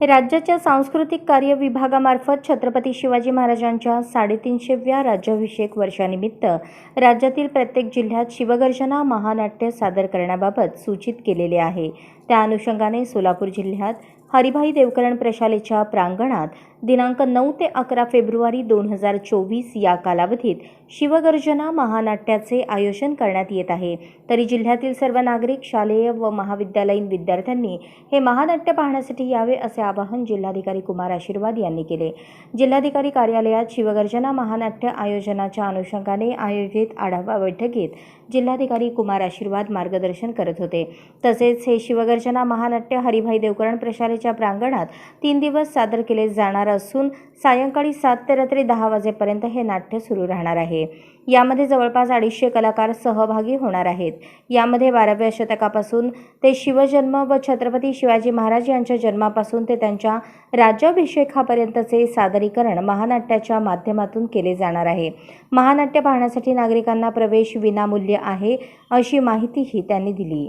राज्याच्या सांस्कृतिक कार्य विभागामार्फत छत्रपती शिवाजी महाराजांच्या साडेतीनशेव्या राज्याभिषेक वर्षानिमित्त राज्यातील प्रत्येक जिल्ह्यात शिवगर्जना महानाट्य सादर करण्याबाबत सूचित केलेले आहे. त्या अनुषंगाने सोलापूर जिल्ह्यात हरिभाई देवकरण प्रशालेच्या प्रांगणात दिनांक नऊ ते अकरा फेब्रुवारी दोन हजार चोवीस या कालावधीत शिवगर्जना महानाट्याचे आयोजन करण्यात येत आहे. तरी जिल्ह्यातील सर्व नागरिक शालेय व महाविद्यालयीन विद्यार्थ्यांनी हे महानाट्य पाहण्यासाठी यावे असे आवाहन जिल्हाधिकारी कुमार आशीर्वाद यांनी केले. जिल्हाधिकारी कार्यालयात शिवगर्जना महानाट्य आयोजनाच्या अनुषंगाने आयोजित आढावा बैठकीत जिल्हाधिकारी कुमार आशीर्वाद मार्गदर्शन करत होते. तसेच हे शिवगर्जना महानाट्य हरिभाई देवकरण प्रशालेच्या प्रांगणात तीन दिवस सादर केले जाणार असून सायंकाळी सात ते रात्री दहा वाजेपर्यंत हे नाट्य सुरू राहणार आहे. यामध्ये जवळपास अडीचशे कलाकार सहभागी होणार आहेत. यामध्ये बाराव्या शतकापासून ते शिवजन्म व छत्रपती शिवाजी महाराज यांच्या जन्मापासून ते त्यांच्या राज्याभिषेकापर्यंतचे सादरीकरण महानाट्याच्या माध्यमातून केले जाणार आहे. महानाट्य पाहण्यासाठी नागरिकांना प्रवेश विनामूल्य आहे अशी माहितीही त्यांनी दिली.